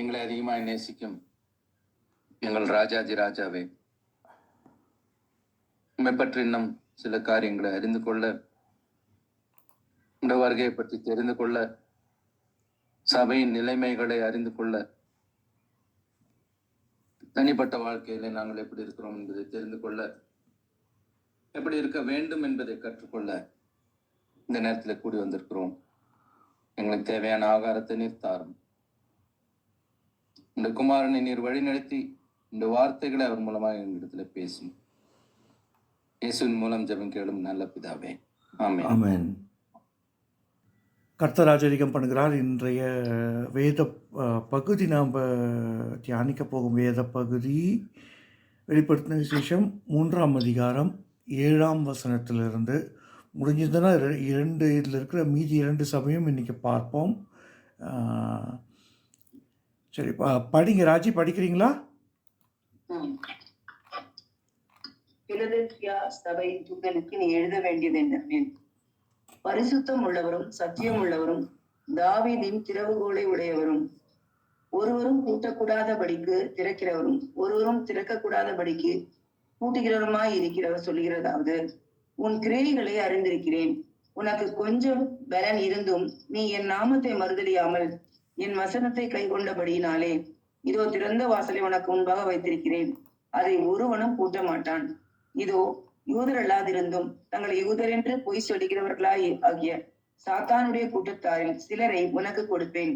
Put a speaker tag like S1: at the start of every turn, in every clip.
S1: எங்களை அதிகமாய் நேசிக்கும் எங்கள் ராஜாஜி ராஜாவே உண்மை பற்றி இன்னும் சில காரியங்களை அறிந்து கொள்ள இந்த வருகையை பற்றி தெரிந்து கொள்ள சபையின் நிலைமைகளை அறிந்து கொள்ள தனிப்பட்ட வாழ்க்கையில நாங்கள் எப்படி இருக்கிறோம் என்பதை தெரிந்து கொள்ள எப்படி இருக்க வேண்டும் என்பதை கற்றுக்கொள்ள இந்த நேரத்தில் கூடி வந்திருக்கிறோம் எங்களுக்கு தேவையான ஆகாரத்தை நிறுத்தாரும் இந்த குமாரனை நீர் வழிநடத்தி இந்த வார்த்தைகளை அவர் மூலமாக எங்களிடத்துல பேசும் இயேசுவின் மூலம் ஜபம் கேளும் நல்ல பிதாவே ஆமே ஆமேன்
S2: கர்த்தராஜரிகம் பண்ணுகிறார் இன்றைய வேத பகுதி நாம் தியானிக்க போகும் வேத பகுதி வெளிப்படுத்தின விசேஷம் மூன்றாம் அதிகாரம் ஏழாம் வசனத்திலிருந்து முடிஞ்சதுன்னா இரண்டு இதில் இருக்கிற மீதி இரண்டு சபையும் இன்றைக்கி பார்ப்போம் சரி படிங்க ராஜி படிக்கிறீங்களா
S3: பிலதெல்பியா தூதனுக்கு நீ எழுத வேண்டியது என்னவெனில் பரிசுத்தம் உள்ளவரும் சத்தியம் உள்ளவரும் தாவீதின் திறவுகோலை உடையவரும் ஒருவரும் படிக்கு திறக்கிறவரும் ஒருவரும் படிக்கு கூட்டுகிறவருமாய் இருக்கிறவர் சொல்கிறதாவது உன் கிரியைகளை அறிந்திருக்கிறேன் உனக்கு கொஞ்சம் பலன் இருந்தும் நீ என் நாமத்தை மறுதலியாமல் என் வசனத்தை கை கொண்டபடியினாலே இதோ திறந்த வாசலை உனக்கு முன்பாக வைத்திருக்கிறேன் அதை ஒருவனும் பூட்ட மாட்டான் இதோ யூதர் அல்லாதிருந்தும் தங்கள் யூதர் என்று பொய் சொல்லுகிறவர்களாய் ஆகிய சாத்தானுடைய கூட்டத்தாரில் சிலரை உனக்கு கொடுப்பேன்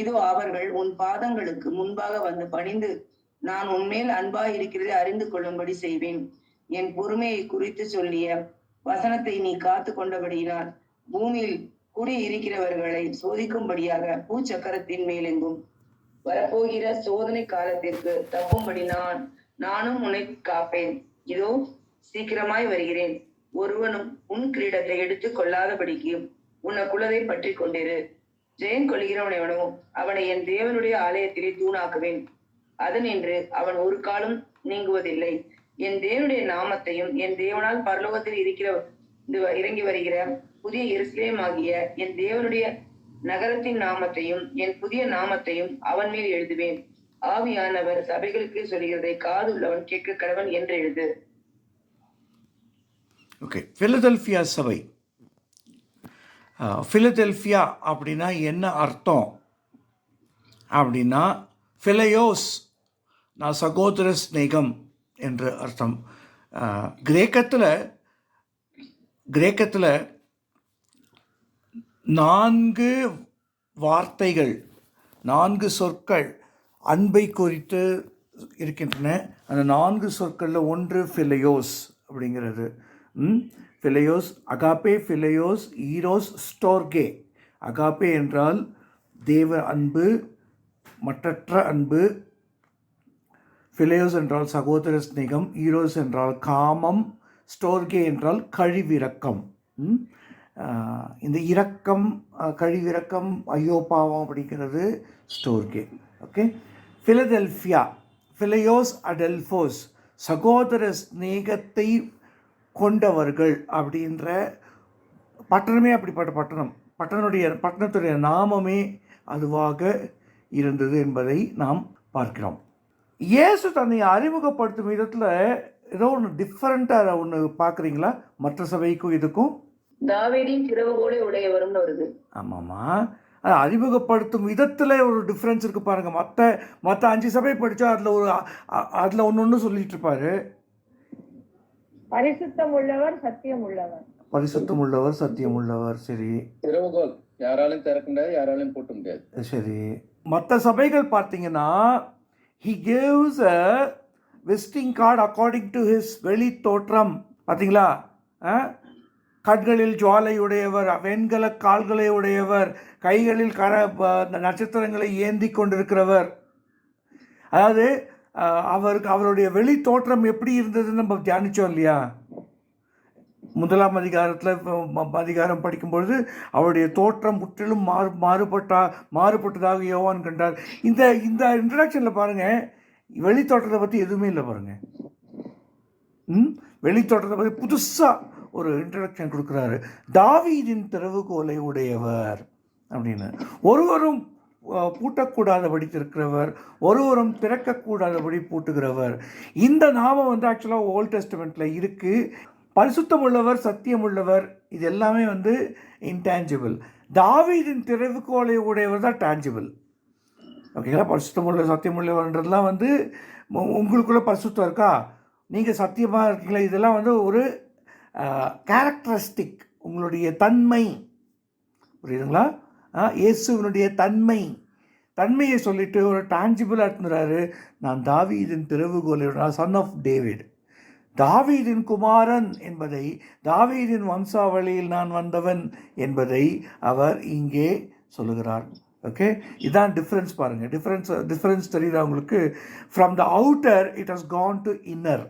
S3: இதோ அவர்கள் உன் பாதங்களுக்கு முன்பாக வந்து பணிந்து நான் உன்மேல் அன்பாக இருக்கிறதை அறிந்து கொள்ளும்படி செய்வேன் என் பொறுமையை குறித்து சொல்லிய வசனத்தை நீ காத்து கொண்டபடியினால் பூமியில் குடியிருக்கிறவர்களை சோதிக்கும்படியாக பூச்சக்கரத்தின் மேலெங்கும் வரப்போகிற சோதனை காலத்திற்கு தப்பும்படி நான் நானும் உன்னை காப்பேன் இதோ சீக்கிரமாய் வருகிறேன் ஒருவனும் உன் கிரீடத்தை எடுத்துக் கொள்ளாதபடிக்கு உன்னை குலதை பற்றி கொண்டிரு ஜெயம் கொள்கிறவனவனோ அவனை என் தேவனுடைய ஆலயத்திலே தூணாக்குவேன் அதன் என்று அவன் ஒரு காலம் நீங்குவதில்லை என் தேவனுடைய நாமத்தையும் என் தேவனால் பரலோகத்தில் இருக்கிற இறங்கி வருகிற புதிய ஆகிய என் தேவனுடைய நகரத்தின் நாமத்தையும் என் புதிய நாமத்தையும் அவன் மேல் எழுதுவேன் ஆவியானவர் சபைகளுக்கு சொல்கிறதை காது உள்ளவன் கேட்க கடவன் என்று எழுது
S2: ஓகே பிலதெல்பியா சபை பிலதெல்பியா அப்படின்னா என்ன அர்த்தம் அப்படின்னா பிலையோஸ் நான் சகோதர ஸ்நேகம் என்று அர்த்தம் கிரேக்கத்தில் கிரேக்கத்தில் நான்கு வார்த்தைகள் நான்கு சொற்கள் அன்பை குறித்து இருக்கின்றன அந்த நான்கு சொற்களில் ஒன்று ஃபிலையோஸ் அப்படிங்கிறது ஃபிலையோஸ் அகாப்பே ஃபிலையோஸ் ஈரோஸ் ஸ்டோர்கே அகாப்பே என்றால் தேவ அன்பு மற்றற்ற அன்பு ஃபிலையோஸ் என்றால் சகோதர ஸ்நேகம் ஈரோஸ் என்றால் காமம் ஸ்டோர்கே என்றால் கழிவிறக்கம் இந்த இரக்கம் கழிவிறக்கம் ஐயோ பாவம் அப்படிங்கிறது ஸ்டோர் கேம் ஓகே ஃபிலடெல்ஃபியா ஃபிலையோஸ் அடெல்ஃபோஸ் சகோதர ஸ்நேகத்தை கொண்டவர்கள் அப்படின்ற பட்டணமே அப்படிப்பட்ட பட்டணம் பட்டனுடைய பட்டணத்துடைய நாமமே அதுவாக இருந்தது என்பதை நாம் பார்க்கிறோம் இயேசு தன்னை அறிமுகப்படுத்தும் விதத்தில் ஏதோ ஒன்று டிஃப்ரெண்ட்டாக ஒன்று பார்க்குறீங்களா மற்ற சபைக்கும் இதுக்கும்
S3: தாவீதின் சிறவுகோடு உடையவரும் வருது
S2: ஆமாம்மா அறிமுகப்படுத்தும் விதத்தில் ஒரு டிஃப்ரென்ஸ் இருக்குது பாருங்கள் மற்ற மற்ற அஞ்சு சபை படித்தா அதில் ஒரு அதில் ஒன்று ஒன்று சொல்லிட்டு இருப்பாரு
S3: பரிசுத்தம் உள்ளவர் சத்தியம் உள்ளவர்
S2: பரிசுத்தம் உள்ளவர் சத்தியம் உள்ளவர் சரி
S1: திறவுகோல் யாராலையும் திறக்க முடியாது யாராலையும் போட்ட முடியாது
S2: சரி மற்ற சபைகள் பார்த்தீங்கன்னா he gives a visiting card according to his வெளி தோற்றம் பார்த்தீங்களா ஆ கண்களில் ஜுவாலையுடையவர் வெண்கல கால்களை உடையவர் கைகளில் கர நட்சத்திரங்களை ஏந்தி கொண்டிருக்கிறவர் அதாவது அவருக்கு அவருடைய வெளி தோற்றம் எப்படி இருந்ததுன்னு நம்ம தியானித்தோம் இல்லையா முதலாம் அதிகாரத்தில் அதிகாரம் படிக்கும்பொழுது அவருடைய தோற்றம் முற்றிலும் மாறு மாறுபட்டா மாறுபட்டதாக யோவான் கண்டார் இந்த இந்த இன்ட்ரடக்ஷனில் பாருங்கள் வெளித்தோட்டத்தை பற்றி எதுவுமே இல்லை பாருங்கள் ம் வெளித்தோட்டத்தை பற்றி புதுசாக ஒரு இன்ட்ரடக்ஷன் கொடுக்குறாரு தாவீதின் திறவுகோலை உடையவர் அப்படின்னு ஒருவரும் பூட்டக்கூடாதபடி திறக்கிறவர் ஒருவரும் திறக்கக்கூடாதபடி பூட்டுகிறவர் இந்த நாமம் வந்து ஆக்சுவலாக ஓல்ட் டெஸ்ட்மெண்ட்டில் இருக்குது பரிசுத்தம் உள்ளவர் சத்தியம் உள்ளவர் இது எல்லாமே வந்து இன்டேஞ்சிபிள் தாவீதின் திறவுகோலை உடையவர் தான் டேஞ்சிபிள் ஓகேங்களா பரிசுத்தம் உள்ள சத்தியம் உள்ளவர்ன்றதுலாம் வந்து உங்களுக்குள்ளே பரிசுத்தம் இருக்கா நீங்கள் சத்தியமாக இருக்கீங்களா இதெல்லாம் வந்து ஒரு கேரக்டரிஸ்டிக் உங்களுடைய தன்மை புரியுதுங்களா இயேசுவனுடைய தன்மை தன்மையை சொல்லிட்டு ஒரு டான்ஜிபிளாக இருந்தாரு நான் தாவீதின் திறவுகோலையுடன் சன் ஆஃப் டேவிட் தாவீதின் குமாரன் என்பதை தாவீதின் வம்சாவளியில் நான் வந்தவன் என்பதை அவர் இங்கே சொல்லுகிறார் ஓகே இதான் டிஃப்ரென்ஸ் பாருங்கள் டிஃப்ரென்ஸ் டிஃப்ரென்ஸ் தெரியுதா உங்களுக்கு from the outer it has gone to inner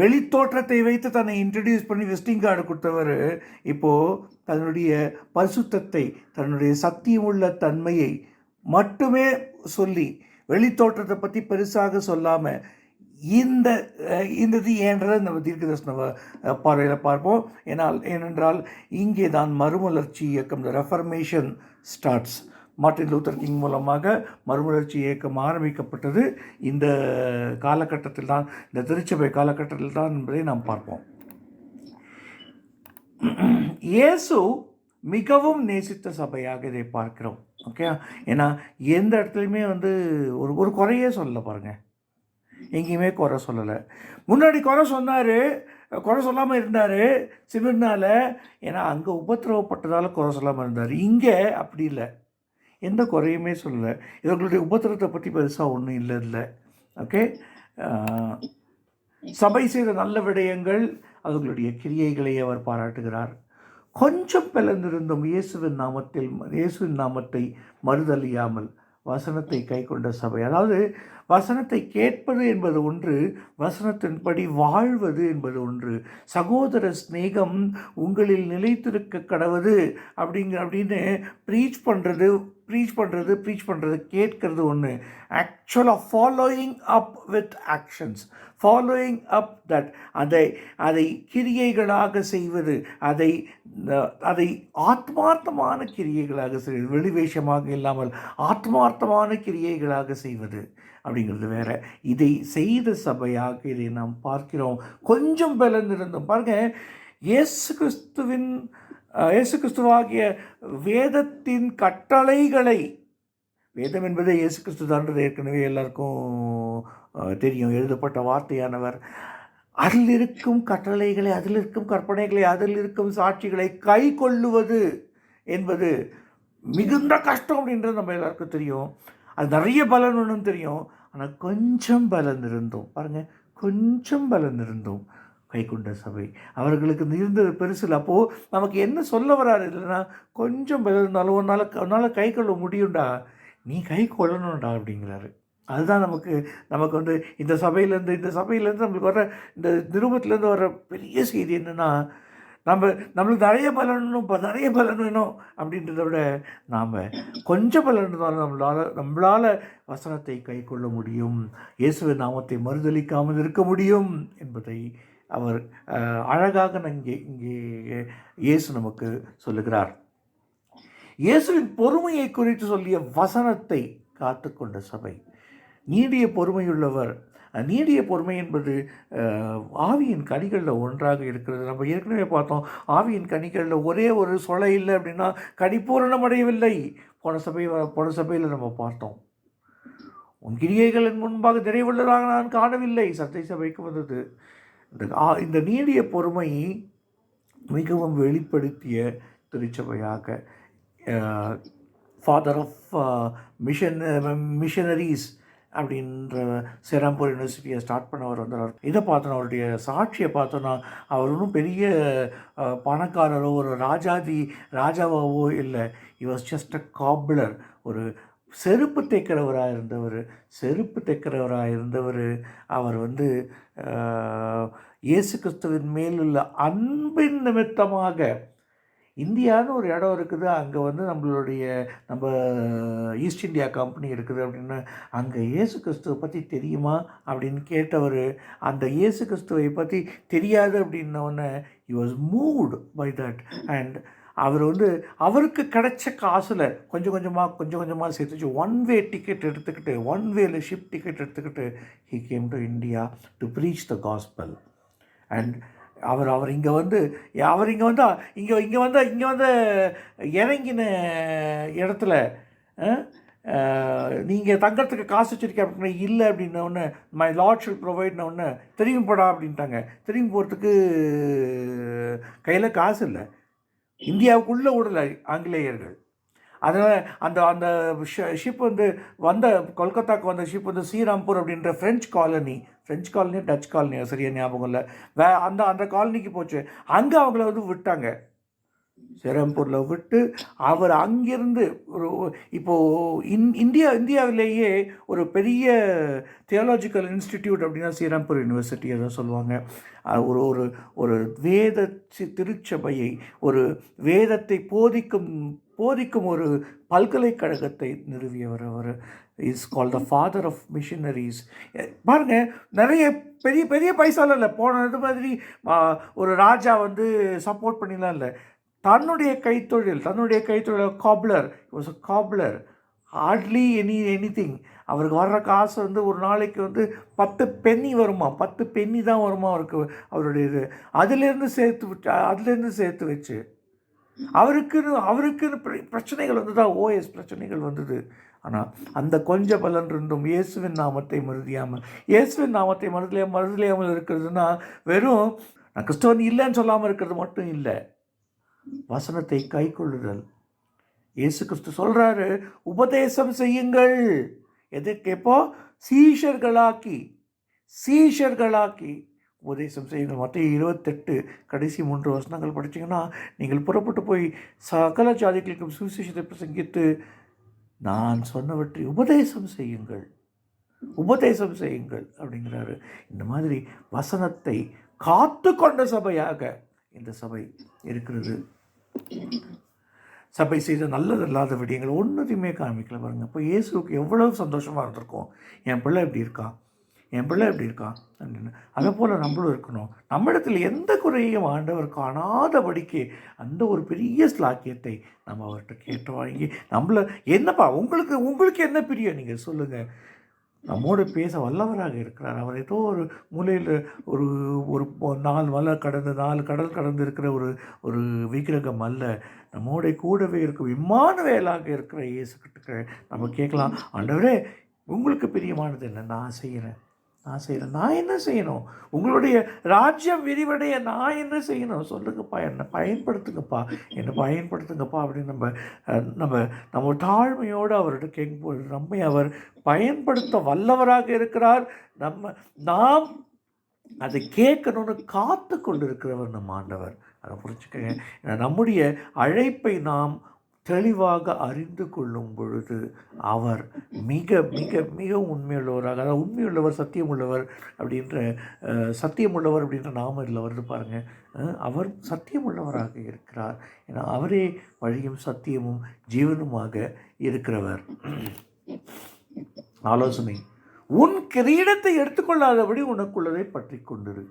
S2: வெளித்தோற்றத்தை வைத்து தன்னை இன்ட்ரடியூஸ் பண்ணி விசிட்டிங் கார்டு கொடுத்தவர் இப்போது தன்னுடைய பரிசுத்தத்தை தன்னுடைய சத்தியமுள்ள தன்மையை மட்டுமே சொல்லி வெளித்தோற்றத்தை பற்றி பெருசாக சொல்லாமல் இந்த இந்த இது ஏன்றதை நம்ம தீர்க்கதர்ஷன பார்வையில் பார்ப்போம் ஏனால் ஏனென்றால் இங்கே தான் மறுமலர்ச்சி இயக்கம் the reformation starts Martin Luther King மூலமாக மறுமலர்ச்சி இயக்கம் ஆரம்பிக்கப்பட்டது இந்த காலகட்டத்தில் தான் இந்த திருச்சபை காலகட்டத்தில் தான் என்பதை நாம் பார்ப்போம் இயேசு மிகவும் நேசித்த சபையாக இதை பார்க்கிறோம் ஓகே ஏன்னா எந்த இடத்துலையுமே வந்து ஒரு ஒரு குறையே சொல்லலை பாருங்கள் எங்கேயுமே குறை சொல்லலை முன்னாடி குறை சொன்னார் குறை சொல்லாமல் இருந்தார் சிவனால் ஏன்னா அங்கே உபத்திரவப்பட்டதால் குறை சொல்லாமல் இருந்தார் இங்கே அப்படி இல்லை எந்த குறையுமே சொல்லலை இவர்களுடைய உபத்திரத்தை பற்றி பெருசாக ஒன்றும் இல்லை இல்லை ஓகே சபை செய்த நல்ல விடயங்கள் அவர்களுடைய கிரியைகளை அவர் பாராட்டுகிறார் கொஞ்சம் பிளந்திருந்தும் இயேசுவின் நாமத்தில் இயேசுவின் நாமத்தை மறுதலியாமல் வசனத்தை கை கொண்ட சபை அதாவது வசனத்தை கேட்பது என்பது ஒன்று வசனத்தின்படி வாழ்வது என்பது ஒன்று சகோதர ஸ்நேகம் உங்களில் நிலைத்திருக்க கடவுது அப்படிங்க அப்படின்னு ப்ரீச் பண்ணுறது ப்ரீச் பண்ணுறது ப்ரீச் பண்ணுறது கேட்கறது ஒன்று ஆக்சுவலாக following up with actions following up that அதை அதை கிரியைகளாக செய்வது அதை அதை ஆத்மார்த்தமான கிரியைகளாக செய்வது வெளிவேஷமாக இல்லாமல் ஆத்மார்த்தமான கிரியைகளாக செய்வது அப்படிங்கிறது வேற இதை செய்த சபையாக இதை நாம் பார்க்கிறோம் கொஞ்சம் பிளந்திருந்தோம் பாருங்கள் இயேசு கிறிஸ்துவின் இயேசு கிறிஸ்துவாகிய வேதத்தின் கட்டளைகளை வேதம் என்பது இயேசு கிறிஸ்து தான்றது ஏற்கனவே எல்லாருக்கும் தெரியும் எழுதப்பட்ட வார்த்தையானவர் அதில் இருக்கும் கட்டளைகளை அதில் இருக்கும் கற்பனைகளை அதில் இருக்கும் சாட்சிகளை கை கொள்ளுவது என்பது மிகுந்த கஷ்டம் அப்படின்றது நம்ம எல்லாருக்கும் தெரியும் அது நிறைய பலன் தெரியும் ஆனால் கொஞ்சம் பலன் இருந்தோம் பாருங்கள் கொஞ்சம் பலன் இருந்தோம் கொண்ட சபை அவர்களுக்கு இருந்தது பெருசில் அப்போது நமக்கு என்ன சொல்ல வராது இல்லைன்னா கொஞ்சம் பலன் இருந்தாலும் உன்னால் ஒன்றால் கை கொள்ள முடியும்டா நீ கை கொள்ளணும்டா அப்படிங்கிறாரு அதுதான் நமக்கு நமக்கு வந்து இந்த சபையிலேருந்து இந்த சபையிலேருந்து நம்மளுக்கு வர இந்த நிருபத்துலேருந்து வர பெரிய செய்தி என்னென்னா நம்ம நம்மளுக்கு நிறைய பலனும் இப்போ நிறைய பலன் வேணும் அப்படின்றத விட நாம் கொஞ்சம் பலன் இருந்தாலும் நம்மளால் நம்மளால் வசனத்தை கை கொள்ள முடியும் இயேசுவ நாமத்தை மறுதளிக்காமல் இருக்க முடியும் என்பதை அவர் அழகாக இங்கே இங்கே இயேசு நமக்கு சொல்லுகிறார் இயேசுவின் பொறுமையை குறித்து சொல்லிய வசனத்தை காத்து கொண்ட சபை நீடிய பொறுமையுள்ளவர் நீடிய பொறுமை என்பது ஆவியின் கனிகளில் ஒன்றாக இருக்கிறது நம்ம ஏற்கனவே பார்த்தோம் ஆவியின் கனிகளில் ஒரே ஒரு சொலை இல்லை அப்படின்னா கனிப்பூரணம் அடையவில்லை போன சபை போன சபையில் நம்ம பார்த்தோம் உன் கிரியைகளின் முன்பாக நிறைவுள்ளதாக நான் காணவில்லை சத்தை சபைக்கு வந்தது இந்த இந்த நீடிய பொறுமை மிகவும் வெளிப்படுத்திய திருச்சபையாக ஃபாதர் ஆஃப் மிஷன் மிஷனரிஸ் அப்படின்ற சிரம்பூர் யூனிவர்சிட்டியை ஸ்டார்ட் பண்ணவர் வந்தார் இதை பார்த்தோம் அவருடைய சாட்சியை பார்த்தோன்னா அவர் ஒன்றும் பெரிய பணக்காரரோ ஒரு ராஜாதி ராஜாவோ இல்லை இ வாஸ் ஜஸ்ட் அ காப்ளர் ஒரு செருப்பு தைக்கிறவராக இருந்தவர் செருப்பு தைக்கிறவராக இருந்தவர் அவர் வந்து இயேசு கிறிஸ்துவின் மேலுள்ள அன்பின் நிமித்தமாக இந்தியான்னு ஒரு இடம் இருக்குது அங்கே வந்து நம்மளுடைய நம்ம ஈஸ்ட் இந்தியா கம்பெனி இருக்குது அப்படின்னு அங்கே இயேசு கிறிஸ்துவை பற்றி தெரியுமா அப்படின்னு கேட்டவர் அந்த இயேசு கிறிஸ்துவை பற்றி தெரியாது அப்படின்னோடனே you was moved by that and அவர் வந்து அவருக்கு கிடைச்ச காசில் கொஞ்சம் கொஞ்சமாக கொஞ்சம் கொஞ்சமாக சேர்த்துச்சு ஒன் வே டிக்கெட் எடுத்துக்கிட்டு ஒன் வேல ஷிப் டிக்கெட் எடுத்துக்கிட்டு he came to India to preach the gospel and அவர் அவர் இங்கே வந்து அவர் இங்கே வந்தால் இங்கே இங்கே வந்தால் இங்கே வந்து இறங்கின இடத்துல நீங்கள் தங்கிறதுக்கு காசு வச்சுருக்கேன் அப்படின்னா இல்லை அப்படின்ன ஒன்று மை லார்ட் ஷுட் ப்ரொவைட்ன ஒன்று திரும்பி போடா அப்படின்ட்டாங்க திரும்பி போகிறதுக்கு கையில் காசு இல்லை இந்தியாவுக்குள்ளே விடலை ஆங்கிலேயர்கள் அதனால் அந்த அந்த ஷிப் வந்து வந்த கொல்கத்தாவுக்கு வந்த ஷிப் வந்து ஸ்ரீராம்பூர் அப்படின்ற French colony French colony Dutch காலனியோ சரியா ஞாபகம் இல்லை வே அந்த அந்த காலனிக்கு போச்சு அங்கே அவங்கள வந்து விட்டாங்க சிரம்பூரில் விட்டு அவர் அங்கிருந்து ஒரு இப்போது இன் இந்தியா இந்தியாவிலேயே ஒரு பெரிய தியாலஜிக்கல் இன்ஸ்டிடியூட் அப்படின்னா சிரம்பூர் யூனிவர்சிட்டி தான் சொல்லுவாங்க ஒரு ஒரு ஒரு வேத திருச்சபையை ஒரு வேதத்தை போதிக்கும் போதிக்கும் ஒரு பல்கலைக்கழகத்தை நிறுவியவர் அவர் is call the father of missionaries பாருங்கள் நிறைய பெரிய பெரிய பைசாலாம் இல்லை போன இது மாதிரி ஒரு ராஜா வந்து சப்போர்ட் பண்ணிலாம் இல்லை தன்னுடைய கைத்தொழில் தன்னுடைய கைத்தொழில் cobbler was a cobbler hardly any any thing அவருக்கு வர்ற காசு வந்து ஒரு நாளைக்கு வந்து பத்து பென்னி வருமா பத்து பென்னி தான் வருமா அவருக்கு அவருடைய இது அதுலேருந்து சேர்த்து விட்டு அதுலேருந்து சேர்த்து வச்சு அவருக்குன்னு அவருக்குன்னு பிரச்சனைகள் தான் ஓஎஸ் பிரச்சனைகள் வந்தது ஆனால் அந்த கொஞ்ச பலன் இருந்தும் இயேசுவின் நாமத்தை மறுதியாமல் இயேசுவின் நாமத்தை மறுதலையா மறுதலையாமல் இருக்கிறதுனா வெறும் நான் கிறிஸ்தவன் இல்லைன்னு சொல்லாமல் இருக்கிறது மட்டும் இல்லை வசனத்தை கை கொள்ளுதல் இயேசு கிறிஸ்து சொல்கிறாரு உபதேசம் செய்யுங்கள் எதுக்கு எப்போ சீஷர்களாக்கி சீஷர்களாக்கி உபதேசம் செய்யுங்கள் மற்ற இருபத்தெட்டு கடைசி மூன்று வசனங்கள் படித்தீங்கன்னா நீங்கள் புறப்பட்டு போய் சகல ஜாதிகளுக்கும் சுவிசேஷத்தை பிரசங்கித்து நான் சொன்னவற்றை உபதேசம் செய்யுங்கள் உபதேசம் செய்யுங்கள் அப்படிங்கிறாரு இந்த மாதிரி வசனத்தை காத்து கொண்ட சபையாக இந்த சபை இருக்கிறது சபை செய்த நல்லது இல்லாத விடியங்கள் ஒன்றுத்தையுமே காமிக்கல பாருங்க இப்போ இயேசுக்கு எவ்வளவு சந்தோஷமாக இருந்திருக்கும் என் பிள்ளை எப்படி இருக்கான் என் பிள்ளை எப்படி இருக்கான் அப்படின்னு அதை போல் நம்மளும் இருக்கணும் நம்மிடத்தில் எந்த குறையும் ஆண்டவர் காணாதபடிக்கு அந்த ஒரு பெரிய ஸ்லாக்கியத்தை நம்ம அவர்கிட்ட கேட்டு வாங்கி நம்மளை என்னப்பா உங்களுக்கு உங்களுக்கு என்ன பிரியம் நீங்கள் சொல்லுங்கள் நம்மோடு பேச வல்லவராக இருக்கிறார் அவர் ஏதோ ஒரு மூலையில் ஒரு ஒரு நாலு மலை கடந்து நாலு கடல் கடந்து இருக்கிற ஒரு ஒரு விக்கிரகம் அல்ல நம்மோட கூடவே இருக்கும் விமான வேலாக இருக்கிற இயேசுக்கிட்ட நம்ம கேட்கலாம் ஆண்டவரே உங்களுக்கு பிரியமானது என்ன நான் செய்கிறேன் நான் செய்யணும் நான் என்ன செய்யணும் உங்களுடைய ராஜ்யம் விரிவடைய நான் என்ன செய்யணும் சொல்லுங்கப்பா என்னை பயன்படுத்துங்கப்பா என்னை பயன்படுத்துங்கப்பா அப்படின்னு நம்ம நம்ம நம்ம தாழ்மையோடு அவர்கிட்ட கேட்கும்போது நம்மை அவர் பயன்படுத்த வல்லவராக இருக்கிறார் நம்ம நாம் அதை கேட்கணும்னு காத்து கொண்டிருக்கிறவர் நம்ம ஆண்டவர் அதை புரிஞ்சுக்கங்க நம்முடைய அழைப்பை நாம் தெளிவாக அறிந்து கொள்ளும் பொழுது அவர் மிக மிக மிக உண்மையுள்ளவராக அதாவது உண்மையுள்ளவர் சத்தியமுள்ளவர் அப்படின்ற சத்தியமுள்ளவர் அப்படின்ற நாம இதில் வருது பாருங்கள் அவர் சத்தியமுள்ளவராக இருக்கிறார் ஏன்னா அவரே வழியும் சத்தியமும் ஜீவனுமாக இருக்கிறவர் ஆலோசனை உன் கிரீடத்தை எடுத்துக்கொள்ளாதபடி உனக்குள்ளதை பற்றி கொண்டிரு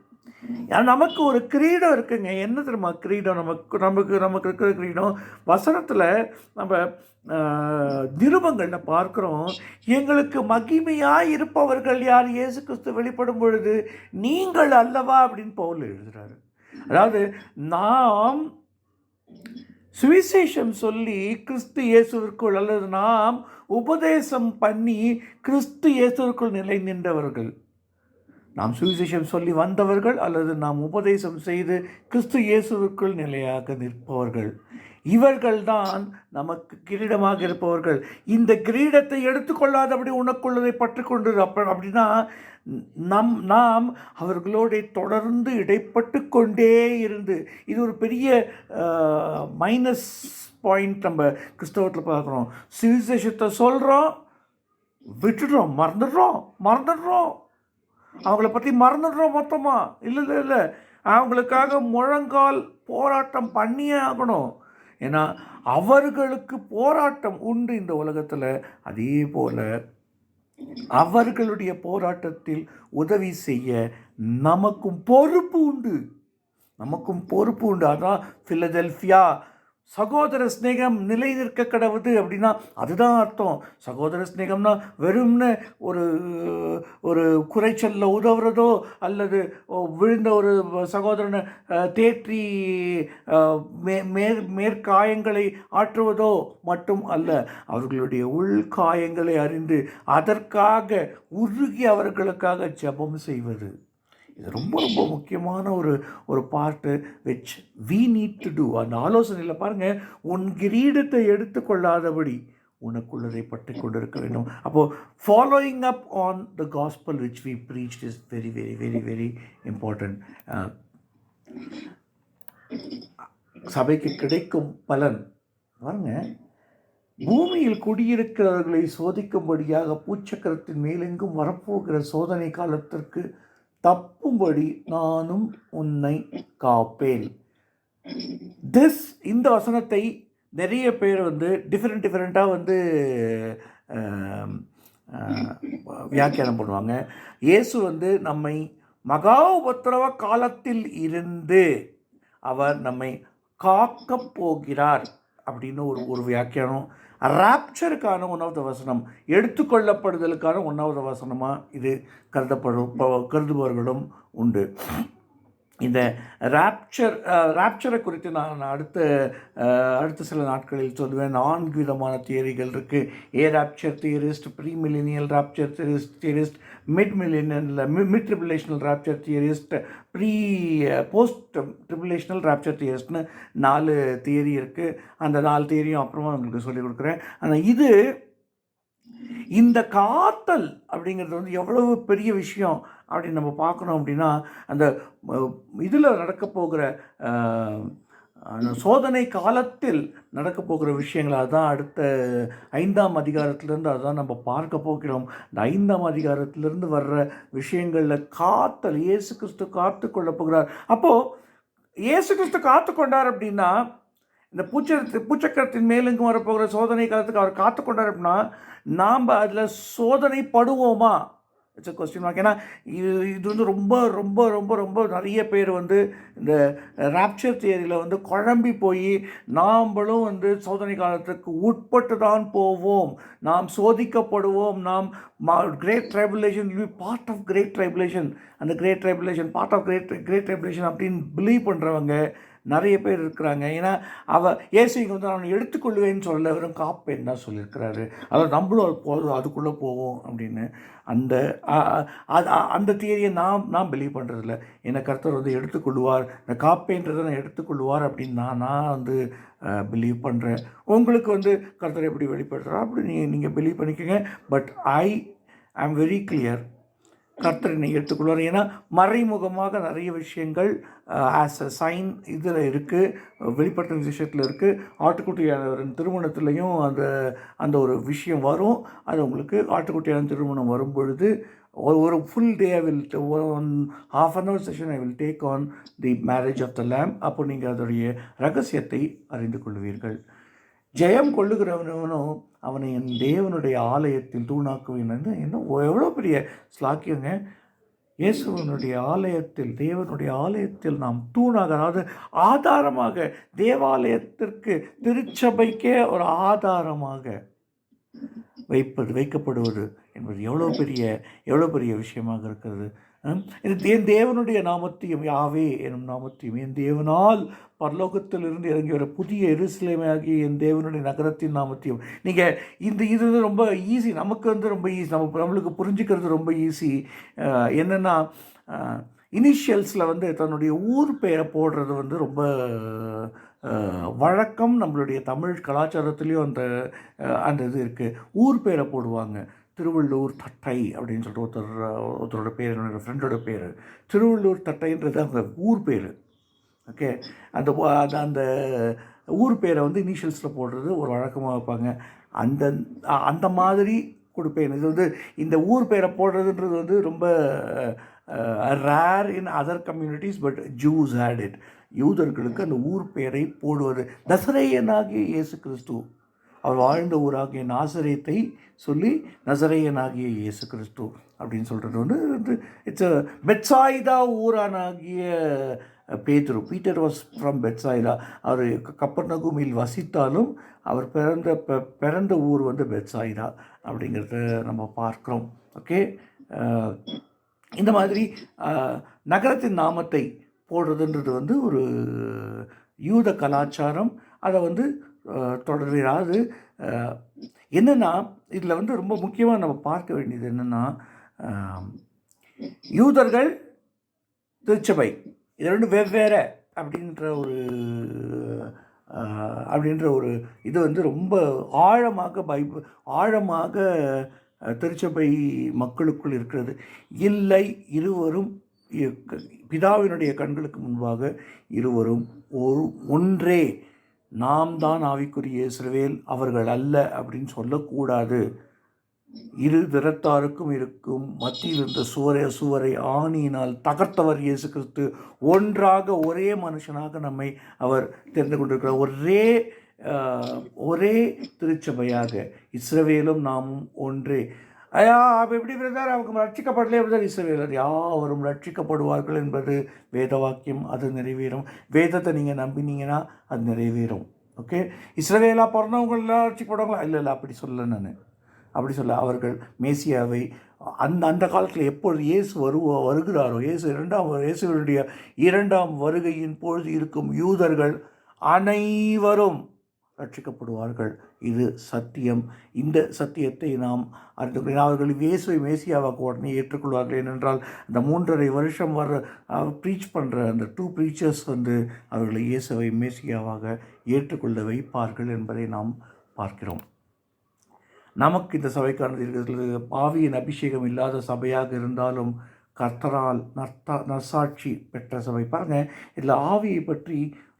S2: நமக்கு ஒரு கிரீடம் இருக்குங்க என்ன தெரியுமா கிரீடம் நமக்கு நமக்கு நமக்கு இருக்கிற கிரீடம் வசனத்தில் நம்ம நிருபங்களில் பார்க்குறோம் எங்களுக்கு மகிமையாக இருப்பவர்கள் யார் இயேசு கிறிஸ்து வெளிப்படும் பொழுது நீங்கள் அல்லவா அப்படின்னு பவுல் எழுதுகிறாரு அதாவது நாம் சுவிசேஷம் சொல்லி கிறிஸ்து இயேசுவிற்குள் அல்லது நாம் உபதேசம் பண்ணி கிறிஸ்து இயேசுவிற்குள் நிலை நின்றவர்கள் நாம் சுவிசேஷம் சொல்லி வந்தவர்கள் அல்லது நாம் உபதேசம் செய்து கிறிஸ்து இயேசுவிற்குள் நிலையாக நிற்பவர்கள் இவர்கள்தான் நமக்கு கிரீடமாக இருப்பவர்கள் இந்த கிரீடத்தை எடுத்துக்கொள்ளாதபடி உனக்குள்ளதை பற்றுக்கொண்டு அப்ப அப்படின்னா நம் நாம் அவர்களோடு தொடர்ந்து இடைப்பட்டு கொண்டே இருந்து இது ஒரு பெரிய மைனஸ் பாயிண்ட் நம்ம கிறிஸ்தவத்தில் பார்க்குறோம் சிவிசேஷத்தை சொல்கிறோம் விட்டுடுறோம் மறந்துடுறோம் மறந்துடுறோம் அவங்கள பற்றி மறந்துடுறோம் மொத்தமாக இல்லை இல்லை இல்லை அவங்களுக்காக முழங்கால் போராட்டம் பண்ணியே ஆகணும் ஏன்னா அவர்களுக்கு போராட்டம் உண்டு இந்த உலகத்தில் அதே போல் அவர்களுடைய போராட்டத்தில் உதவி செய்ய நமக்கும் பொறுப்பு உண்டு நமக்கும் பொறுப்பு உண்டு அதான் ஃபிலதெல்ஃபியா சகோதர ஸ்நேகம் நிலை நிற்க கடவுது அப்படின்னா அதுதான் அர்த்தம் சகோதர ஸ்நேகம்னா வெறும்னு ஒரு ஒரு குறைச்சலில் உதவுறதோ அல்லது விழுந்த ஒரு சகோதரனை தேற்றி மே மேற் மேற்காயங்களை ஆற்றுவதோ மட்டும் அல்ல அவர்களுடைய உள்காயங்களை அறிந்து அதற்காக உருகி அவர்களுக்காக ஜபம் செய்வது இது ரொம்ப ரொம்ப முக்கியமான ஒரு ஒரு part which we need to do அந்த ஆலோசனையில் பாருங்கள் உன் கிரீடத்தை எடுத்துக்கொள்ளாதபடி உனக்குள்ளதை பற்றி கொண்டிருக்க வேண்டும் அப்போது following up on the gospel which we preach is very very very very important சபைக்கு கிடைக்கும் பலன் பாருங்க பூமியில் குடியிருக்கிறவர்களை சோதிக்கும்படியாக பூச்சக்கரத்தின் மேலெங்கும் வரப்போகிற சோதனை காலத்திற்கு தப்பும்படி நானும் உன்னை காப்பேன் திஸ் இந்த வசனத்தை நிறைய பேர் வந்து டிஃப்ரெண்ட் டிஃப்ரெண்ட்டாக வந்து வியாக்கியானம் பண்ணுவாங்க இயேசு வந்து நம்மை மகா உபத்திரவ காலத்தில் இருந்து அவர் நம்மை காக்கப் போகிறார் அப்படின்னு ஒரு ஒரு வியாக்கியானம் ராப்சருக்கான உணவு வசனம் எடுத்துக்கொள்ளப்படுதலுக்கான உணவு வசனமாக இது கருதப்படும் கருதுபவர்களும் உண்டு இந்த ராப்சர் ராப்சரை குறித்து நான் அடுத்த அடுத்த சில நாட்களில் சொல்லுவேன் நான்கு விதமான தியரிகள் இருக்குது a rapture theorist pre millennial rapture theorist theorist mid millennial mid tribulational rapture theorist pre post tribulational rapture தியரிஸ்ட்னு நாலு தியரி இருக்குது அந்த நாலு தியரியும் அப்புறமா உங்களுக்கு சொல்லிக் கொடுக்குறேன் ஆனால் இது இந்த காத்தல் அப்படிங்கிறது வந்து எவ்வளவு பெரிய விஷயம் அப்படின்னு நம்ம பார்க்கணும் அப்படின்னா அந்த இதில் நடக்க போகிற சோதனை காலத்தில் நடக்க போகிற விஷயங்கள் அதுதான் அடுத்த ஐந்தாம் அதிகாரத்திலேருந்து அதுதான் நம்ம பார்க்க போகிறோம் இந்த ஐந்தாம் அதிகாரத்திலேருந்து வர்ற விஷயங்களில் காத்தல் இயேசு கிறிஸ்து காத்து கொள்ள போகிறார் அப்போது இயேசு கிறிஸ்து காத்து கொண்டார் அப்படின்னா இந்த பூச்ச பூச்சக்கரத்தின் மேலுங்கும் வரப்போகிற சோதனை காலத்துக்கு அவர் காத்து கொண்டார் அப்படின்னா நாம் அதில் சோதனை படுவோமா இட்ஸ் கொஸ்டின் மார்க் ஏன்னா இது இது வந்து ரொம்ப ரொம்ப ரொம்ப ரொம்ப நிறைய பேர் வந்து இந்த ராப்சர் தியரியில் வந்து குழம்பி போய் நாம்களும் வந்து சோதனை காலத்துக்கு உட்பட்டு தான் போவோம் நாம் சோதிக்கப்படுவோம் நாம் great tribulation you part of great tribulation அந்த great tribulation part of great great tribulation அப்படின்னு பிலீவ் பண்ணுறவங்க நிறைய பேர் இருக்கிறாங்க ஏன்னா அவள் இயேசு இங்கே வந்து அவனை எடுத்துக்கொள்வேன்னு சொல்ல வெறும் காப்பேன் தான் சொல்லியிருக்கிறாரு அதாவது நம்மளும் அது போதும் அதுக்குள்ளே போவோம் அப்படின்னு அந்த அந்த தியரியை நான் நான் பிலீவ் பண்ணுறதில்ல என்னை கருத்தர் வந்து எடுத்துக்கொள்வார் இந்த காப்பேன்றதை நான் எடுத்துக்கொள்வார் அப்படின்னு நான் நான் வந்து பிலீவ் பண்ணுறேன் உங்களுக்கு வந்து கருத்தரை எப்படி வெளிப்படுறா அப்படி நீங்கள் நீங்கள் பிலீவ் பண்ணிக்கோங்க but I I am very clear கர்த்தர் எடுத்துக்கொள்வார் ஏற்றுக்கொள்வார் ஏன்னா மறைமுகமாக நிறைய விஷயங்கள் ஆஸ் அ சைன் இதில் இருக்குது வெளிப்படுத்தும் விஷயத்தில் இருக்குது ஆட்டுக்குட்டியாளரின் திருமணத்துலேயும் அந்த அந்த ஒரு விஷயம் வரும் அது உங்களுக்கு ஆட்டுக்குட்டியான திருமணம் வரும் பொழுது ஒரு ஒரு full day I will one half an hour session I will take on the marriage of the lamb அப்போ நீங்கள் அதோடைய ரகசியத்தை அறிந்து கொள்வீர்கள் ஜெயம் கொள்ளுகிறவனும் அவனை என் தேவனுடைய ஆலயத்தில் தூணாக்குவேன் என்ன எவ்வளோ பெரிய ஸ்லாக்கியங்க இயேசுவனுடைய ஆலயத்தில் தேவனுடைய ஆலயத்தில் நாம் தூணாக அதாவது ஆதாரமாக தேவாலயத்திற்கு திருச்சபைக்கே ஒரு ஆதாரமாக வைப்பது வைக்கப்படுவது என்பது எவ்வளோ பெரிய எவ்வளோ பெரிய விஷயமாக இருக்கிறது இது என் தேவனுடைய நாமத்தையும் யாவே எனும் நாமத்தையும் என் தேவனால் இருந்து இறங்கி வர புதிய ஆகிய என் தேவனுடைய நகரத்தின் நாமத்தையும் நீங்கள் இந்த இது வந்து ரொம்ப ஈஸி நமக்கு வந்து ரொம்ப ஈஸி நம்ம நம்மளுக்கு புரிஞ்சுக்கிறது ரொம்ப ஈஸி என்னென்னா இனிஷியல்ஸில் வந்து தன்னுடைய ஊர் பெயரை போடுறது வந்து ரொம்ப வழக்கம் நம்மளுடைய தமிழ் கலாச்சாரத்துலேயும் அந்த அந்த இது இருக்குது ஊர் பேரை போடுவாங்க திருவள்ளூர் தட்டை அப்படின்னு சொல்லிட்டு ஒருத்தர் ஒருத்தரோட பேர் என்னோட ஃப்ரெண்டோட பேர் திருவள்ளூர் தட்டைன்றது அவங்க ஊர் பேர் ஓகே அந்த அந்த ஊர் பேரை வந்து இனிஷியல்ஸில் போடுறது ஒரு வழக்கமாக வைப்பாங்க அந்த அந்த மாதிரி கொடுப்பேன் இது வந்து இந்த ஊர் பேரை போடுறதுன்றது வந்து ரொம்ப rare in other communities but Jews hate it யூதர்களுக்கு அந்த ஊர் பெயரை போடுவது தசரையனாகிய இயேசு கிறிஸ்து அவர் வாழ்ந்த ஊராகிய நாசரேத்தை சொல்லி நசரையனாகிய இயேசு கிறிஸ்து அப்படின்னு சொல்கிறது வந்து இட்ஸ் அ பெட்சாய்தா ஊரானாகிய பேத்ரு பீட்டர் வாஸ் ஃப்ரம் பெட்சாய்தா அவர் கப்பர்நகுமியில் வசித்தாலும் அவர் பிறந்த பிறந்த ஊர் வந்து பெட்சாய்தா அப்படிங்கிறத நம்ம பார்க்குறோம் ஓகே இந்த மாதிரி நகரத்தின் நாமத்தை போடுறதுன்றது வந்து ஒரு யூத கலாச்சாரம் அதை வந்து தொடர்கிறார் அது என்னென்னா இதில் வந்து ரொம்ப முக்கியமாக நம்ம பார்க்க வேண்டியது என்னென்னா யூதர்கள் திருச்சபை இது ரெண்டு வெவ்வேறு அப்படின்ற ஒரு அப்படின்ற ஒரு இது வந்து ரொம்ப ஆழமாக பைப் ஆழமாக திருச்சபை மக்களுக்குள் இருக்கிறது இல்லை இருவரும் பிதாவினுடைய கண்களுக்கு முன்பாக இருவரும் ஒரு ஒன்றே நாம் தான் ஆவிக்குரிய சிறுவேல் அவர்கள் அல்ல அப்படின்னு சொல்லக்கூடாது இரு திறத்தாருக்கும் இருக்கும் மத்தியில் இருந்த சுவரை சுவரை ஆணியினால் தகர்த்தவர் இயேசு கிறிஸ்து ஒன்றாக ஒரே மனுஷனாக நம்மை அவர் தெரிந்து கொண்டிருக்கிறார் ஒரே ஒரே திருச்சபையாக இஸ்ரவேலும் நாமும் ஒன்றே ஐயா அப்போ எப்படி பிரதார் அவங்க ரட்சிக்கப்படலே பிரதார் இஸ்ரவேலர் யாவரும் ரட்சிக்கப்படுவார்கள் என்பது வேத வாக்கியம் அது நிறைவேறும் வேதத்தை நீங்கள் நம்பினீங்கன்னா அது நிறைவேறும் ஓகே இஸ்ரேலாக பிறந்தவங்களெலாம் ரட்சிக்கப்படுவாங்களா இல்லை இல்லை அப்படி சொல்ல நான் அப்படி சொல்ல அவர்கள் மேசியாவை அந்த அந்த காலத்தில் எப்பொழுது இயேசு வருவோ வருகிறாரோ இயேசு இரண்டாம் இயேசுடைய இரண்டாம் வருகையின் பொழுது இருக்கும் யூதர்கள் அனைவரும் ரட்சிக்கப்படுவார்கள் இது சத்தியம் இந்த சத்தியத்தை நாம் அறிந்து அவர்கள் இயேசுவை மேசியாவாக உடனே ஏற்றுக்கொள்வார்கள் ஏனென்றால் இந்த மூன்றரை வருஷம் வர ப்ரீச் பண்ணுற அந்த டூ ப்ரீச்சர்ஸ் வந்து அவர்களை இயேசுவை மேசியாவாக ஏற்றுக்கொள்ள வைப்பார்கள் என்பதை நாம் பார்க்கிறோம் நமக்கு இந்த சபைக்கான பாவியின் அபிஷேகம் இல்லாத சபையாக இருந்தாலும் கர்த்தரால் நர்த்தா நர்சாட்சி பெற்ற சபை பாருங்கள் இதில் ஆவியை பற்றி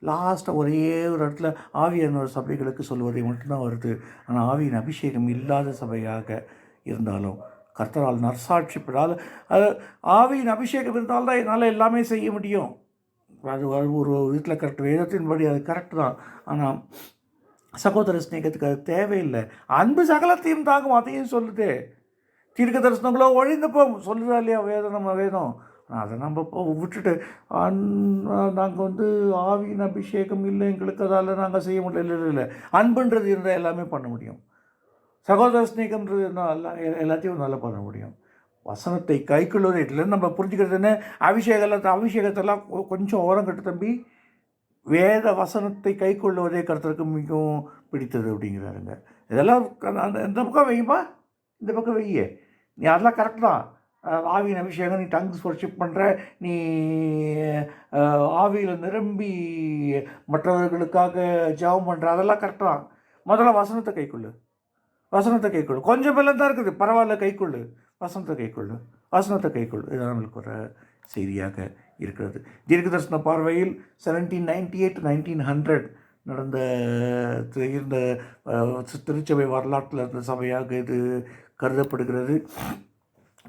S2: லாஸ்ட்டாக ஒரே ஒரு இடத்துல ஆவியானவர் சபைகளுக்கு சொல்வதை மட்டும்தான் வருது ஆனால் ஆவியின் அபிஷேகம் இல்லாத சபையாக இருந்தாலும் கர்த்தரால் பெறாத அது ஆவியின் அபிஷேகம் இருந்தால்தான் என்னால் எல்லாமே செய்ய முடியும் அது ஒரு வீட்டில் கரெக்ட் வேதத்தின்படி அது கரெக்டு தான் ஆனால் சகோதர ஸ்நேகத்துக்கு அது தேவையில்லை அன்பு சகலத்தையும் தாங்கும் அதையும் சொல்லுது தீர்க்க தரிசனங்களோ ஒழிந்து போகும் சொல்லுதா இல்லையா வேதம் நம்ம வேதம் அதை நம்ம விட்டுட்டு நாங்கள் வந்து ஆவியின் அபிஷேகம் இல்லை எங்களுக்கு அதால் நாங்கள் செய்ய முடியல இல்லை இல்லை அன்புன்றது இருந்தால் எல்லாமே பண்ண முடியும் சகோதர ஸ்நேகம்ன்றது இருந்தால் எல்லாம் எல்லாத்தையும் நல்லா பண்ண முடியும் வசனத்தை கை இல்லைன்னு நம்ம புரிஞ்சுக்கிறதுன்னு அபிஷேகத்தை அபிஷேகத்தெல்லாம் கொஞ்சம் ஓரம் கட்டு தம்பி வேத வசனத்தை கை கொள்வதே கருத்தருக்கு மிகவும் பிடித்தது அப்படிங்கிறாருங்க இதெல்லாம் அந்த இந்த பக்கம் வையுமா இந்த பக்கம் வெய்ய நீ அதெல்லாம் கரெக்டாக ஆவியின் அபிஷேகம் நீ டங்ஸ் ஒர்ஷிப் பண்ணுற நீ ஆவியில் நிரம்பி மற்றவர்களுக்காக ஜபம் பண்ணுற அதெல்லாம் கரெக்டாக தான் முதல்ல வசனத்தை கைக்கொள்ளு வசனத்தை கைக்கொள்ளு கொஞ்சம் பேர்ல தான் இருக்குது பரவாயில்ல கைக்கொள்ளு வசனத்தை கைக்கொள்ளு வசனத்தை கைக்கொள்ளு இதுதான் நம்மளுக்கு ஒரு செய்தியாக இருக்கிறது தரிசன பார்வையில் seventeen ninety eight nineteen hundred நடந்த இருந்த திருச்சபை வரலாற்றில் இருந்த சபையாக இது கருதப்படுகிறது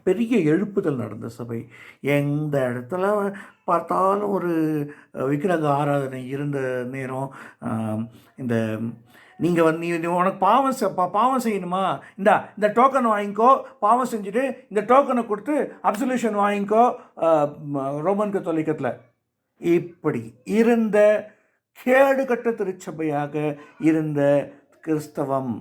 S2: பெரிய எழுப்புதல் நடந்த சபை எந்த இடத்துல பார்த்தாலும் ஒரு விக்கிரக ஆராதனை இருந்த நேரம் இந்த நீங்கள் வந்து நீ உனக்கு பாவம் செ பாவம் செய்யணுமா இந்த இந்த டோக்கன் வாங்கிக்கோ பாவம் செஞ்சுட்டு இந்த டோக்கனை கொடுத்து அப்சல்யூஷன் வாங்கிக்கோ ரோமன் கத்தோலிக்கத்தில் இப்படி இருந்த கேடுகட்ட திருச்சபையாக இருந்த கிறிஸ்தவம்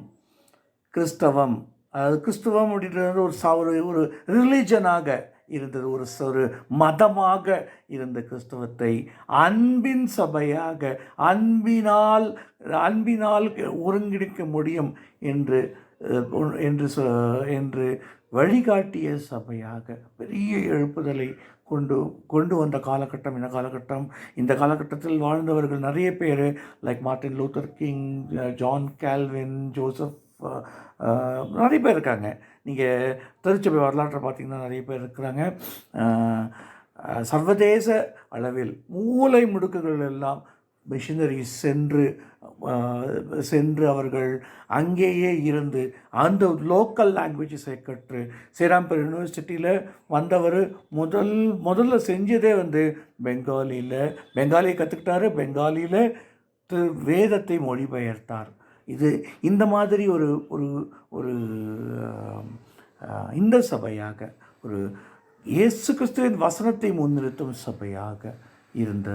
S2: கிறிஸ்தவம் அதாவது கிறிஸ்துவம் அப்படின்றது ஒரு சா ஒரு ஒரு ரிலீஜனாக இருந்தது ஒரு ஒரு மதமாக இருந்த கிறிஸ்தவத்தை அன்பின் சபையாக அன்பினால் அன்பினால் ஒருங்கிணைக்க முடியும் என்று என்று என்று வழிகாட்டிய சபையாக பெரிய எழுப்புதலை கொண்டு கொண்டு வந்த காலகட்டம் இந்த காலகட்டம் இந்த காலகட்டத்தில் வாழ்ந்தவர்கள் நிறைய பேர் like Martin Luther King John Calvin Joseph நிறைய பேர் இருக்காங்க நீங்கள் திருச்சபை வரலாற்றை பார்த்திங்கன்னா நிறைய பேர் இருக்கிறாங்க சர்வதேச அளவில் மூளை முடுக்குகள் எல்லாம் மிஷினரிஸ் சென்று சென்று அவர்கள் அங்கேயே இருந்து அந்த லோக்கல் லாங்குவேஜஸை கற்று ஸ்ரீராம்பர் யூனிவர்சிட்டியில் வந்தவர் முதல் முதல்ல செஞ்சதே வந்து பெங்காலியில் பெங்காலியை கற்றுக்கிட்டாரு பெங்காலியில் வேதத்தை மொழிபெயர்த்தார் இது இந்த மாதிரி ஒரு ஒரு ஒரு இந்த சபையாக ஒரு இயேசு கிறிஸ்துவின் வசனத்தை முன்னிறுத்தும் சபையாக இருந்த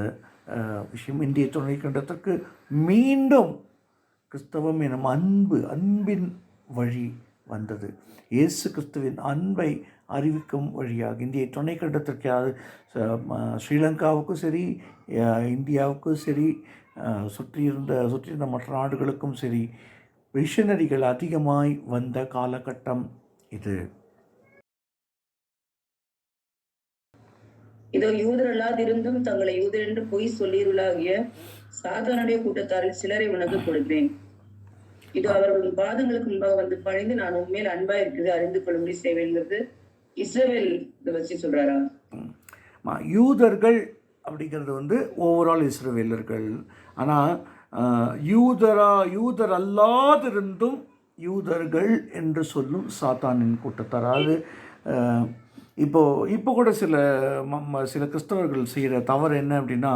S2: விஷயம் இந்திய துணை கண்டத்திற்கு மீண்டும் கிறிஸ்தவம் எனும் அன்பு அன்பின் வழி வந்தது இயேசு கிறிஸ்துவின் அன்பை அறிவிக்கும் வழியாக இந்திய துணை கண்டத்திற்கு ஸ்ரீலங்காவுக்கும் சரி இந்தியாவுக்கும் சரி சுற்றியிருந்த சுற்றியிருந்த மற்ற நாடுகளுக்கும் சரி மிஷனரிகள் அதிகமாய் வந்த காலகட்டம் இது
S3: இதோ இருந்தும் தங்களை யூதர் என்று பொய் சொல்லீர்களாகிய சாதாரண கூட்டத்தாரில் சிலரை உனக்கு கொடுப்பேன் இதோ அவர்களின் பாதங்களுக்கு முன்பாக வந்து பழிந்து நான் உண்மையில் அன்பா இருக்கிறது அறிந்து கொள்ளும்படி செய்வேங்கிறது இஸ்ரேல் வச்சு சொல்றாரா
S2: யூதர்கள் அப்படிங்கிறது வந்து ஓவரால் இஸ்ரேவேலர்கள் ஆனால் யூதரா யூதர் அல்லாதிருந்தும் யூதர்கள் என்று சொல்லும் சாத்தானின் கூட்டத்தார் அது இப்போது இப்போ கூட சில சில கிறிஸ்தவர்கள் செய்கிற தவறு என்ன அப்படின்னா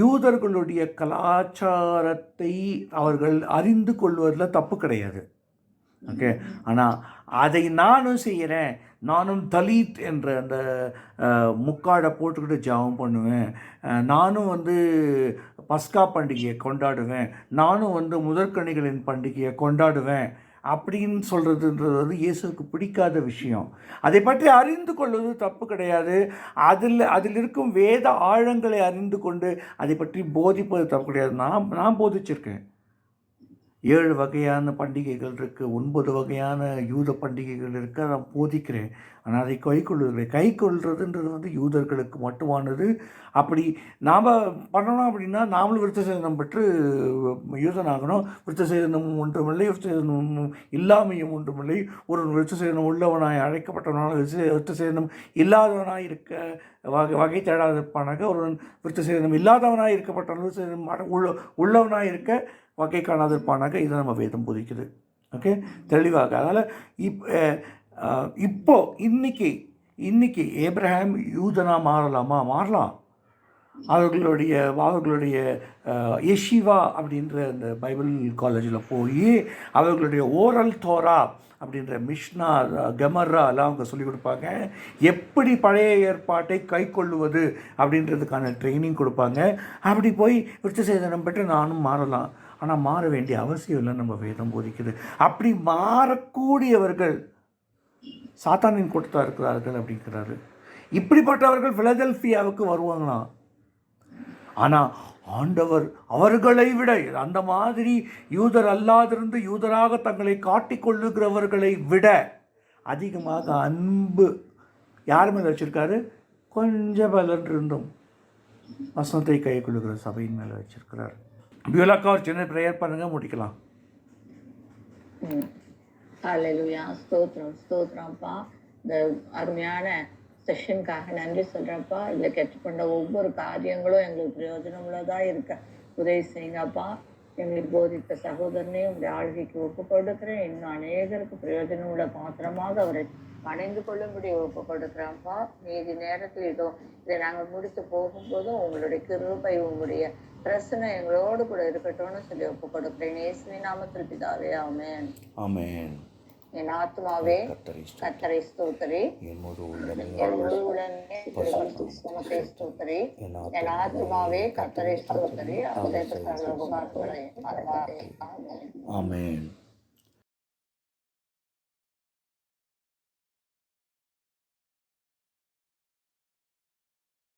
S2: யூதர்களுடைய கலாச்சாரத்தை அவர்கள் அறிந்து கொள்வதில் தப்பு கிடையாது ஓகே ஆனால் அதை நானும் செய்கிறேன் நானும் தலீத் என்ற அந்த முக்காடை போட்டுக்கிட்டு ஜாபம் பண்ணுவேன் நானும் வந்து பஸ்கா பண்டிகையை கொண்டாடுவேன் நானும் வந்து முதற்கணிகளின் பண்டிகையை கொண்டாடுவேன் அப்படின்னு சொல்கிறதுன்றது வந்து இயேசுக்கு பிடிக்காத விஷயம் அதை பற்றி அறிந்து கொள்வது தப்பு கிடையாது அதில் அதில் இருக்கும் வேத ஆழங்களை அறிந்து கொண்டு அதை பற்றி போதிப்பது தப்பு கிடையாது நான் நான் போதிச்சிருக்கேன் ஏழு வகையான பண்டிகைகள் இருக்குது ஒன்பது வகையான யூத பண்டிகைகள் இருக்க நான் போதிக்கிறேன் ஆனால் அதை கை கொள்வதில்லை கை கொள்றதுன்றது வந்து யூதர்களுக்கு மட்டுமானது அப்படி நாம் பண்ணணும் அப்படின்னா நாமளும் விருத்த சேதனம் பெற்று யூதனாகணும் விருத்த சேதனமும் ஒன்றுமில்லை விருத்த சேதனமும் இல்லாமையும் ஒன்றுமில்லை ஒரு விருத்த சேதனம் உள்ளவனாய் அழைக்கப்பட்டவனால் விருத்த சேதனம் இல்லாதவனாக இருக்க வகை வகை தேடாதப்பானாக ஒருவன் விருத்த சேதனம் இல்லாதவனாக இருக்கப்பட்டவன் விருத்த சேதனம் உள்ளவனாக இருக்க வகை காணாதிருப்பானாக இதை நம்ம வேதம் போதிக்குது ஓகே தெளிவாக அதனால் இப் இப்போ இன்னைக்கு இன்னைக்கு ஏப்ரஹாம் யூதனாக மாறலாமா மாறலாம் அவர்களுடைய அவர்களுடைய எஷிவா அப்படின்ற அந்த பைபிள் காலேஜில் போய் அவர்களுடைய ஓரல் தோரா அப்படின்ற மிஷ்னா எல்லாம் அவங்க சொல்லிக் கொடுப்பாங்க எப்படி பழைய ஏற்பாட்டை கை கொள்ளுவது அப்படின்றதுக்கான ட்ரைனிங் கொடுப்பாங்க அப்படி போய் விருத்த சேதனம் பெற்று நானும் மாறலாம் ஆனால் மாற வேண்டிய அவசியம் இல்லை நம்ம வேதம் போதிக்குது அப்படி மாறக்கூடியவர்கள் சாத்தானின் கூட்டத்தில் இருக்கிறார்கள் அப்படிங்கிறாரு இப்படிப்பட்டவர்கள் ஃபிலதெல்ஃபியாவுக்கு வருவாங்களாம் ஆனால் ஆண்டவர் அவர்களை விட அந்த மாதிரி யூதர் அல்லாதிருந்து யூதராக தங்களை காட்டிக்கொள்ளுகிறவர்களை விட அதிகமாக அன்பு யார் மேலே வச்சுருக்காரு கொஞ்சம் பலன் இருந்தும் வசனத்தை கை கொள்ளுகிற சபையின் மேலே வச்சுருக்கிறார் பியூலாக்கா ஒரு சின்ன ப்ரேயர் பண்ணுங்க முடிக்கலாம்
S3: ஹalleluya ஸ்தோத்ரம் ஸ்தோத்ரம்ப்பா இந்த அருமையான செஷனுக்காக நன்றி சொல்கிறப்பா இல்லை கற்றுக்கொண்ட ஒவ்வொரு காரியங்களும் எங்களுக்கு பிரயோஜனமுள்ளதாக இருக்க உதவி செய்யுங்கப்பா எங்களுக்கு போதித்த சகோதரனையும் உடைய ஆழ்கைக்கு ஒப்பு கொடுக்கிறேன் இன்னும் அநேகருக்கு பிரயோஜனம் உள்ள பாத்திரமாக அவரை பணிந்து கொள்ளும்படி ஒப்பு கொடுக்குறோம்ப்பா மீதி நேரத்தில் இதோ இதை நாங்கள் முடித்து போகும்போதும் உங்களுடைய கிருபை உங்களுடைய பிரசனை எங்களோடு கூட இருக்கட்டும்னு சொல்லி ஒப்பு கொடுக்குறேன் இயேசுவின் நாமத்தில் பிதாவே ஆமேன் ஆமேன் என் ஆத்மாவே கத்தரை ஸ்தோத்திரி என் என் ஆத்மாவே கத்தரை ஸ்தோத்திரி ஆமேன்